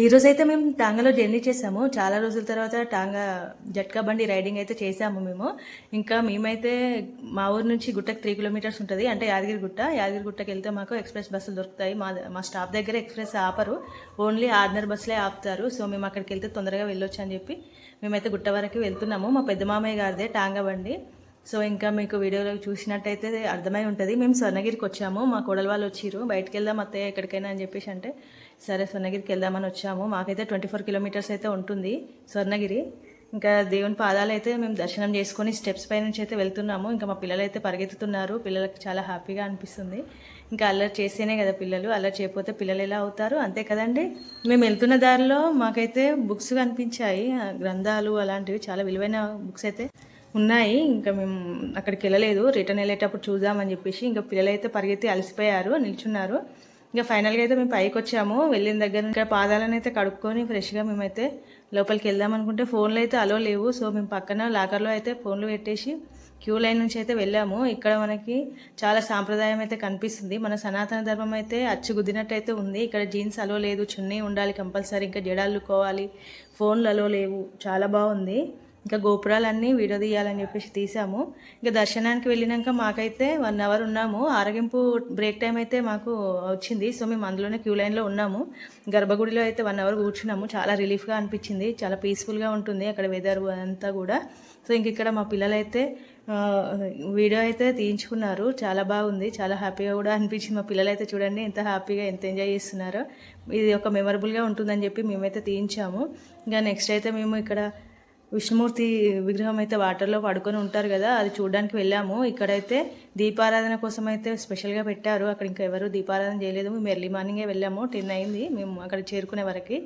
ఈ రోజు అయితే మేము టాంగాలో జర్నీ చేసాము చాలా రోజుల తర్వాత టాంగా జట్కా బండి రైడింగ్ అయితే చేసాము మేము. ఇంకా మేమైతే మా ఊరు నుంచి గుట్టకు త్రీ కిలోమీటర్స్ ఉంటుంది. అంటే యాదగిరి గుట్ట. యాదగిరి గుట్టకి వెళ్తే మాకు ఎక్స్ప్రెస్ బస్సులు దొరుకుతాయి. మా మా స్టాప్ దగ్గర ఎక్స్ప్రెస్ ఆపరు. ఓన్లీ ఆర్నర్ బస్సులే ఆపుతారు. సో మేము అక్కడికి వెళ్తే తొందరగా వెళ్ళొచ్చు అని చెప్పి మేమైతే గుట్ట వరకు వెళ్తున్నాము. మా పెద్ద మామయ్య గారిదే టాంగా బండి. సో ఇంకా మీకు వీడియోలో చూసినట్టయితే అర్థమై ఉంటుంది. మేము స్వర్ణగిరికి వచ్చాము. మా కోడలు వాళ్ళు వచ్చిర్రు. బయటకు వెళ్దాం అత్తయ్య ఎక్కడికైనా అని చెప్పేసి అంటే సరే స్వర్ణగిరికి వెళ్దామని వచ్చాము. మాకైతే ట్వంటీ ఫోర్ కిలోమీటర్స్ అయితే ఉంటుంది స్వర్ణగిరి. ఇంకా దేవుని పాదాలు అయితే మేము దర్శనం చేసుకొని స్టెప్స్ పై నుంచి అయితే వెళ్తున్నాము. ఇంకా మా పిల్లలు అయితే పరిగెత్తుతున్నారు. పిల్లలకు చాలా హ్యాపీగా అనిపిస్తుంది. ఇంకా అల్లరి చేస్తేనే కదా పిల్లలు. అల్లరి చేయకపోతే పిల్లలు ఎలా అవుతారు? అంతే కదండి. మేము వెళ్తున్న దారిలో మాకైతే బుక్స్ కనిపించాయి. గ్రంథాలు అలాంటివి చాలా విలువైన బుక్స్ అయితే. ఉన్నాయి. ఇంకా మేము అక్కడికి వెళ్ళలేదు. రిటర్న్ వెళ్ళేటప్పుడు చూద్దామని చెప్పేసి ఇంకా పిల్లలు అయితే పరిగెత్తి అలసిపోయారు నిల్చున్నారు. ఇంకా ఫైనల్గా అయితే మేము పైకి వచ్చాము. వెళ్ళిన దగ్గర ఇంకా పాదాలను అయితే కడుక్కొని ఫ్రెష్గా మేమైతే లోపలికి వెళ్దాం అనుకుంటే ఫోన్లు అయితే అలో లేవు. సో మేము పక్కన లాకర్లో అయితే ఫోన్లు పెట్టేసి క్యూ లైన్ నుంచి అయితే వెళ్ళాము. ఇక్కడ మనకి చాలా సాంప్రదాయం అయితే కనిపిస్తుంది. మన సనాతన ధర్మం అయితే అచ్చుగుద్దినట్టు అయితే ఉంది. ఇక్కడ జీన్స్ అలో లేదు చున్నీ ఉండాలి కంపల్సరీ ఇంకా జడాలుకోవాలి ఫోన్లు అలో లేవు. చాలా బాగుంది. ఇంకా గోపురాలన్నీ వీడియో తీయాలని చెప్పేసి తీసాము ఇంకా దర్శనానికి వెళ్ళినాక మాకైతే వన్ అవర్ ఉన్నాము. ఆరగింపు బ్రేక్ టైం అయితే మాకు వచ్చింది. సో మేము అందులోనే క్యూ లైన్లో ఉన్నాము. గర్భగుడిలో అయితే వన్ అవర్ కూర్చున్నాము. చాలా రిలీఫ్గా అనిపించింది. చాలా పీస్ఫుల్గా ఉంటుంది అక్కడ వెదర్ అంతా కూడా. సో ఇంక ఇక్కడ మా పిల్లలైతే వీడియో అయితే తీయించుకున్నారు. చాలా బాగుంది. చాలా హ్యాపీగా కూడా అనిపించింది. మా పిల్లలైతే చూడండి ఎంత హ్యాపీగా ఎంత ఎంజాయ్ చేస్తున్నారో. ఇది ఒక మెమరబుల్గా ఉంటుందని చెప్పి మేమైతే తీయించాము. ఇంకా నెక్స్ట్ అయితే మేము ఇక్కడ విష్ణుమూర్తి విగ్రహం అయితే వాటర్లో పడుకొని ఉంటారు కదా అది చూడడానికి వెళ్ళాము. ఇక్కడైతే దీపారాధన కోసం అయితే స్పెషల్గా పెట్టారు. అక్కడ ఇంకా ఎవరు దీపారాధన చేయలేదు. మేము ఎర్లీ మార్నింగే వెళ్ళాము. టెన్ అయింది. మేము అక్కడ చేరుకునే వరకు.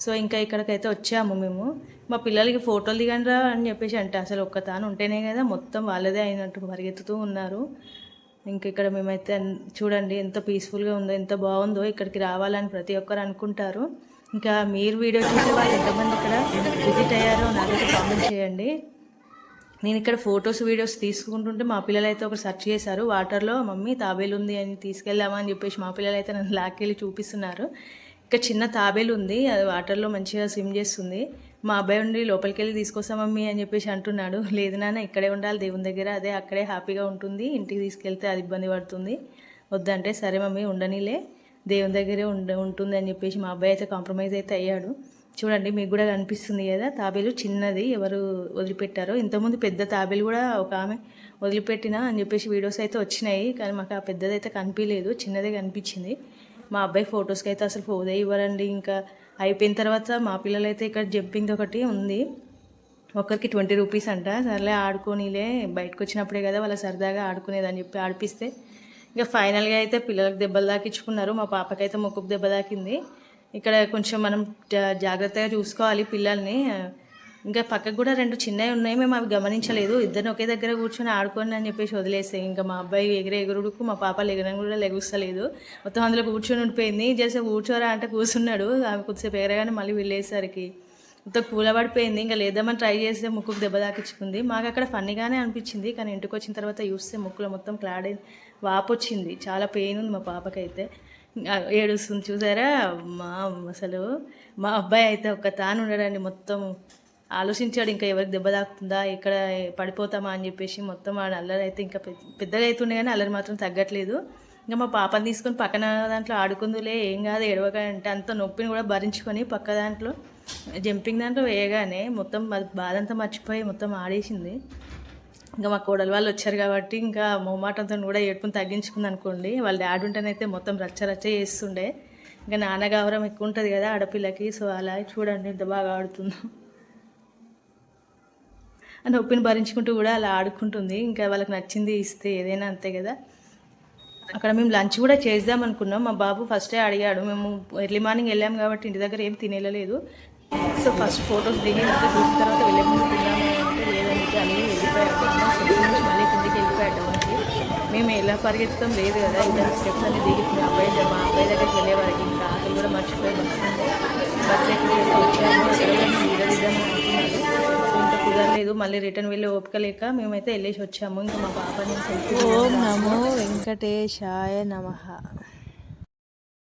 సో ఇంకా ఇక్కడికైతే వచ్చాము మేము. మా పిల్లలకి ఫోటోలు దిగండిరా అని చెప్పేసి అంటే. అసలు ఒక్క తాను ఉంటేనే కదా మొత్తం వాళ్ళదే అయినట్టు పరిగెత్తుతూ ఉన్నారు. ఇంకా ఇక్కడ మేమైతే చూడండి ఎంత పీస్ఫుల్గా ఉందో ఎంత బాగుందో ఇక్కడికి రావాలని ప్రతి ఒక్కరు అనుకుంటారు. ఇంకా మీరు వీడియో చూసే వాళ్ళు ఎంతమంది ఇక్కడ విజిట్ అయ్యారో నాకైతే కామెంట్ చేయండి. నేను ఇక్కడ ఫొటోస్ వీడియోస్ తీసుకుంటుంటే మా పిల్లలు అయితే ఒక సెర్చ్ చేశారు. వాటర్లో మమ్మీ తాబేలు ఉంది అని తీసుకెళ్దామా అని చెప్పేసి మా పిల్లలు అయితే నన్ను లాక్కెళ్ళి చూపిస్తున్నారు. ఇక్కడ చిన్న తాబేలు ఉంది. అది వాటర్లో మంచిగా స్విమ్ చేస్తుంది. మా అబ్బాయి ఉండి లోపలికి వెళ్ళి తీసుకొస్తాం మమ్మీ అని చెప్పేసి అంటున్నాడు. లేదు నాన్న ఇక్కడే ఉండాలి. దేవుని దగ్గర అదే అక్కడే హ్యాపీగా ఉంటుంది. ఇంటికి తీసుకెళ్తే అది ఇబ్బంది పడుతుంది. వద్దంటే సరే మమ్మీ ఉండనిలే. దేవుని దగ్గరే ఉండ ఉంటుంది అని చెప్పేసి మా అబ్బాయి అయితే కాంప్రమైజ్ అయితే అయ్యాడు. చూడండి మీకు కూడా కనిపిస్తుంది కదా తాబేలు చిన్నది ఎవరు వదిలిపెట్టారో. ఇంతకుముందు పెద్ద తాబేలు కూడా ఒక ఆమె వదిలిపెట్టిన అని చెప్పేసి వీడియోస్ అయితే వచ్చినాయి కానీ మాకు ఆ పెద్దది అయితే కనిపించలేదు చిన్నదే కనిపించింది. మా అబ్బాయి ఫొటోస్కి అయితే అసలు పోదే ఇవ్వరండి. ఇంకా అయిపోయిన తర్వాత మా పిల్లలు అయితే ఇక్కడ జంపింగ్ ఒకటి ఉంది. ఒకరికి ట్వంటీ రూపీస్ అంట. సర్లే ఆడుకోనిలే బయటకు వచ్చినప్పుడే కదా వాళ్ళ సరదాగా ఆడుకునేదని చెప్పి ఆడిపిస్తే ఇంకా ఫైనల్గా అయితే పిల్లలకు దెబ్బలు దాకించుకున్నారు మా పాపకైతే మొక్కుకు దెబ్బ దాకింది ఇక్కడ కొంచెం మనం జా- జాగ్రత్తగా చూసుకోవాలి పిల్లల్ని. ఇంకా పక్కకు కూడా రెండు చిన్నవి ఉన్నాయి. మేము అవి గమనించలేదు. ఇద్దరిని ఒకే దగ్గర కూర్చొని ఆడుకోండి అని చెప్పేసి వదిలేస్తే ఇంకా మా అబ్బాయి ఎగిరే ఎగురుడుకు మా పాప ఎగరం కూడా లెగుస్తలేదు. మొత్తం అందులో కూర్చొని ఉండిపోయింది. జస్ట్ కూర్చోరా అంటే కూర్చున్నాడు. ఆమె కొద్దిసేపు ఎగరగానే మళ్ళీ వెళ్ళేసరికి మొత్తం కూలబడిపోయింది. ఇంకా లేదామని ట్రై చేస్తే ముక్కుకు దెబ్బ తాకించుకుంది మాకు అక్కడ ఫన్నీగానే అనిపించింది. కానీ ఇంటికి వచ్చిన తర్వాత చూస్తే ముక్కులో మొత్తం క్లాడ్ వాపు వచ్చింది చాలా పెయిన్ ఉంది మా పాపకైతే. ఏడుస్తుంది. చూసారా? మా అసలు మా అబ్బాయి అయితే ఒక్క తాను ఉండడండి. మొత్తం ఆలోచించాడు ఇంకా ఎవరికి దెబ్బ తాకుతుందా ఇక్కడ పడిపోతామా అని చెప్పేసి మొత్తం వాడు అల్లరి అయితే ఇంకా పెద్ద- పెద్దగా అవుతుండే కానీ అల్లరి మాత్రం తగ్గట్లేదు. ఇంకా మా పాపని తీసుకొని పక్కన దాంట్లో ఆడుకుందులే ఏం కాదు ఎడవక అంటే అంత నొప్పిని కూడా భరించుకొని పక్క దాంట్లో జంపింగ్ దాంట్లో వేయగానే మొత్తం బాధంతా బాధ అంతా మర్చిపోయి మొత్తం ఆడేసింది. ఇంకా మా కోడలు వాళ్ళు వచ్చారు కాబట్టి ఇంకా మొమాటంతో కూడా ఏడుపుని తగ్గించుకుంది అనుకోండి. వాళ్ళ డాడీ ఉంటేనైతే మొత్తం రచ్చ రచ్చ చేస్తుండే. ఇంకా నాన్న గౌరవం ఎక్కువ ఉంటుంది కదా ఆడపిల్లకి సో అలా చూడండి ఎంత బాగా ఆడుతుందో. అని నొప్పిని భరించుకుంటూ కూడా అలా ఆడుకుంటుంది. ఇంకా వాళ్ళకి నచ్చింది ఇస్తే ఏదైనా అంతే కదా. అక్కడ మేము లంచ్ కూడా చేద్దాం అనుకున్నాం. మా బాబు ఫస్టే అడిగాడు. మేము ఎర్లీ మార్నింగ్ వెళ్ళాం కాబట్టి ఇంటి దగ్గర ఏం తినేలేదు సో ఫస్ట్ ఫొటోస్ దిగి ఇంకా చూసిన తర్వాత వెళ్ళే ముందు తిన్నాము అంటే చెప్పి అన్నీ వెళ్ళిపోయాడు నుంచి మళ్ళీ కిందికి వెళ్ళిపోయాడు మనకి మేము ఎలా పరిగెత్తడం లేదు కదా. ఇంకా స్టెప్స్ అన్ని దిగి మా అబ్బాయి దగ్గర- మా అబ్బాయి దగ్గరికి వెళ్ళే వరకు ఇంకా ఆకలి కూడా మర్చిపోయి బస్సు. బస్సు ఎక్కడికి వెళ్ళి వచ్చాము తీద్దామని అనుకున్నాను ఇంకా కుదరలేదు. మళ్ళీ రిటర్న్ వెళ్ళి ఓపిక లేక మేమైతే వెళ్ళేసి వచ్చాము. ఇంకా మా పాప నేను ఓం నమో వెంకటేశాయ నమః.